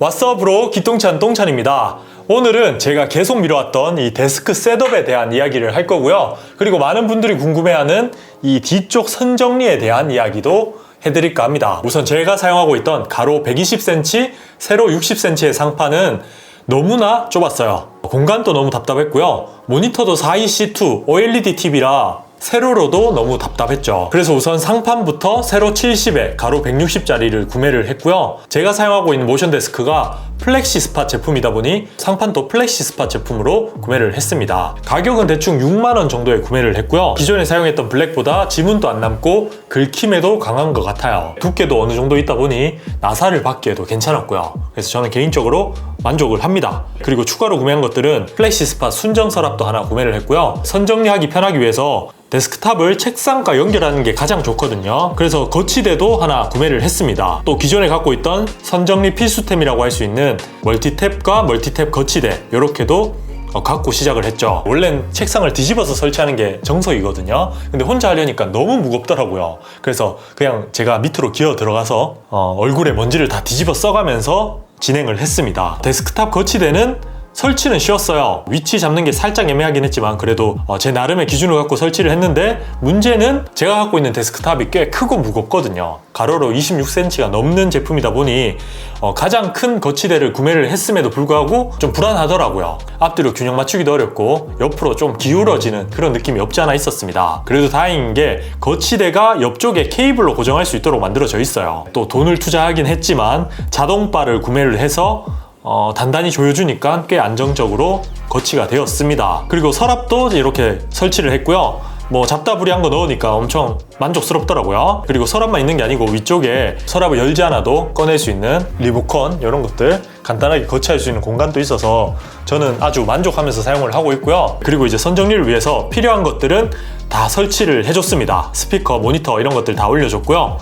왓썹으로 기똥찬 똥찬입니다. 오늘은 제가 계속 미뤄왔던 이 데스크 셋업에 대한 이야기를 할 거고요. 그리고 많은 분들이 궁금해하는 이 뒤쪽 선 정리에 대한 이야기도 해드릴까 합니다. 우선 제가 사용하고 있던 가로 120cm, 세로 60cm의 상판은 너무나 좁았어요. 공간도 너무 답답했고요. 모니터도 4EC2 OLED TV라 세로로도 너무 답답했죠. 그래서 우선 상판부터 세로 70에 가로 160짜리를 구매를 했고요. 제가 사용하고 있는 모션 데스크가 플렉시 스팟 제품이다 보니 상판도 플렉시 스팟 제품으로 구매를 했습니다. 가격은 대충 6만원 정도에 구매를 했고요. 기존에 사용했던 블랙보다 지문도 안 남고 긁힘에도 강한 것 같아요. 두께도 어느 정도 있다 보니 나사를 받기에도 괜찮았고요. 그래서 저는 개인적으로 만족을 합니다. 그리고 추가로 구매한 것들은 플래시 스팟 순정 서랍도 하나 구매를 했고요. 선 정리하기 편하기 위해서 데스크탑을 책상과 연결하는 게 가장 좋거든요. 그래서 거치대도 하나 구매를 했습니다. 또 기존에 갖고 있던 선정리 필수템이라고 할 수 있는 멀티탭과 멀티탭 거치대 이렇게도 어, 갖고 시작을 했죠. 원래는 책상을 뒤집어서 설치하는 게 정석이거든요. 근데 혼자 하려니까 너무 무겁더라고요. 그래서 그냥 제가 밑으로 기어 들어가서 어, 얼굴에 먼지를 다 뒤집어 써가면서 진행을 했습니다. 데스크탑 거치대는 설치는 쉬웠어요. 위치 잡는 게 살짝 애매하긴 했지만 그래도 어, 제 나름의 기준을 갖고 설치를 했는데 문제는 제가 갖고 있는 데스크탑이 꽤 크고 무겁거든요. 가로로 26cm가 넘는 제품이다 보니 어, 가장 큰 거치대를 구매를 했음에도 불구하고 좀 불안하더라고요. 앞뒤로 균형 맞추기도 어렵고 옆으로 좀 기울어지는 그런 느낌이 없지 않아 있었습니다. 그래도 다행인 게 거치대가 옆쪽에 케이블로 고정할 수 있도록 만들어져 있어요. 또 돈을 투자하긴 했지만 자동바를 구매를 해서 어, 단단히 조여주니까 꽤 안정적으로 거치가 되었습니다. 그리고 서랍도 이렇게 설치를 했고요. 뭐 잡다부리한 거 넣으니까 엄청 만족스럽더라고요. 그리고 서랍만 있는 게 아니고 위쪽에 서랍을 열지 않아도 꺼낼 수 있는 리모컨 이런 것들 간단하게 거치할 수 있는 공간도 있어서 저는 아주 만족하면서 사용을 하고 있고요. 그리고 이제 선정리를 위해서 필요한 것들은 다 설치를 해줬습니다. 스피커, 모니터 이런 것들 다 올려줬고요.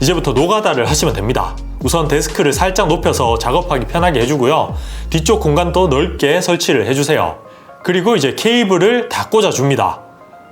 이제부터 노가다를 하시면 됩니다. 우선 데스크를 살짝 높여서 작업하기 편하게 해주고요. 뒤쪽 공간도 넓게 설치를 해주세요. 그리고 이제 케이블을 다 꽂아줍니다.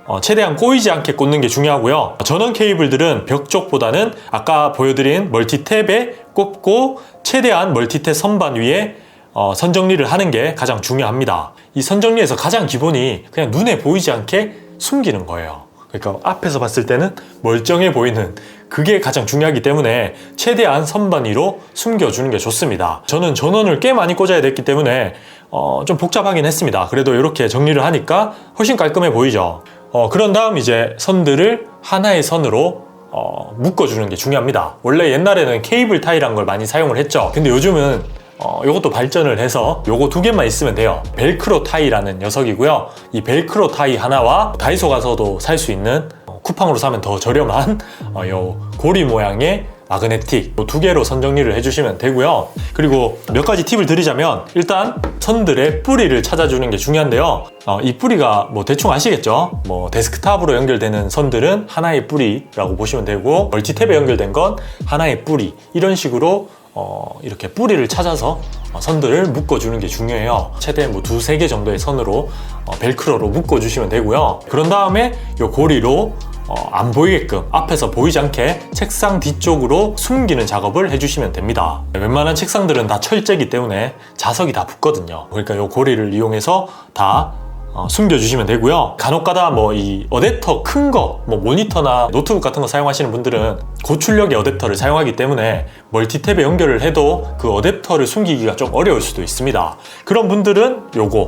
어, 최대한 꼬이지 않게 꽂는 게 중요하고요. 전원 케이블들은 벽 쪽보다는 아까 보여드린 멀티탭에 꽂고 최대한 멀티탭 선반 위에 어, 선정리를 하는 게 가장 중요합니다. 이 선정리에서 가장 기본이 그냥 눈에 보이지 않게 숨기는 거예요. 그러니까 앞에서 봤을 때는 멀쩡해 보이는 그게 가장 중요하기 때문에 최대한 선반 위로 숨겨주는 게 좋습니다. 저는 전원을 꽤 많이 꽂아야 됐기 때문에 어, 좀 복잡하긴 했습니다. 그래도 이렇게 정리를 하니까 훨씬 깔끔해 보이죠. 어, 그런 다음 이제 선들을 하나의 선으로 어, 묶어주는 게 중요합니다. 원래 옛날에는 케이블 타이란 걸 많이 사용을 했죠. 근데 요즘은 어, 이것도 발전을 해서 요거 두 개만 있으면 돼요. 벨크로 타이라는 녀석이고요. 이 벨크로 타이 하나와 다이소 가서도 살 수 있는 어, 쿠팡으로 사면 더 저렴한 어, 요 고리 모양의 마그네틱 두 개로 선 정리를 해주시면 되고요. 그리고 몇 가지 팁을 드리자면 일단 선들의 뿌리를 찾아주는 게 중요한데요. 어, 이 뿌리가 뭐 대충 아시겠죠? 뭐 데스크탑으로 연결되는 선들은 하나의 뿌리라고 보시면 되고 멀티탭에 연결된 건 하나의 뿌리 이런 식으로 어, 이렇게 뿌리를 찾아서 어, 선들을 묶어주는 게 중요해요. 최대 뭐 두세 개 정도의 선으로 어, 벨크로로 묶어주시면 되고요. 그런 다음에 이 고리로 어, 안 보이게끔 앞에서 보이지 않게 책상 뒤쪽으로 숨기는 작업을 해주시면 됩니다. 웬만한 책상들은 다 철제기 때문에 자석이 다 붙거든요. 그러니까 이 고리를 이용해서 다 어, 숨겨주시면 되고요. 간혹가다 뭐 이 어댑터 큰 거, 뭐 모니터나 노트북 같은 거 사용하시는 분들은 고출력의 어댑터를 사용하기 때문에 멀티탭에 연결을 해도 그 어댑터를 숨기기가 좀 어려울 수도 있습니다. 그런 분들은 요거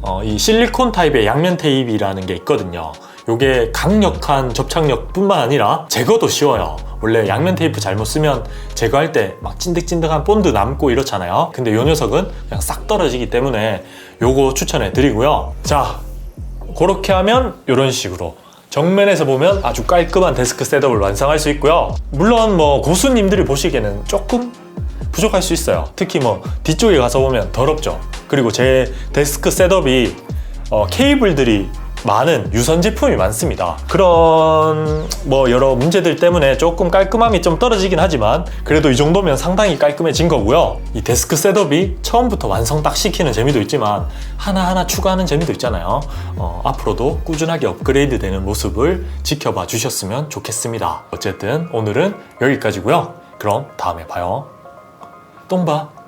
어, 이 실리콘 타입의 양면 테이프라는 게 있거든요. 요게 강력한 접착력뿐만 아니라 제거도 쉬워요. 원래 양면 테이프 잘못 쓰면 제거할 때 막 찐득찐득한 본드 남고 이렇잖아요. 근데 요 녀석은 그냥 싹 떨어지기 때문에 요거 추천해 드리고요. 자, 그렇게 하면 이런 식으로 정면에서 보면 아주 깔끔한 데스크 셋업을 완성할 수 있고요. 물론 뭐 고수님들이 보시기에는 조금 부족할 수 있어요. 특히 뭐 뒤쪽에 가서 보면 더럽죠. 그리고 제 데스크 셋업이 어, 케이블들이 많은 유선 제품이 많습니다. 그런 뭐 여러 문제들 때문에 조금 깔끔함이 좀 떨어지긴 하지만 그래도 이 정도면 상당히 깔끔해진 거고요. 이 데스크 셋업이 처음부터 완성 딱 시키는 재미도 있지만 하나하나 추가하는 재미도 있잖아요. 어, 앞으로도 꾸준하게 업그레이드 되는 모습을 지켜봐 주셨으면 좋겠습니다. 어쨌든 오늘은 여기까지고요. 그럼 다음에 봐요. 똥봐.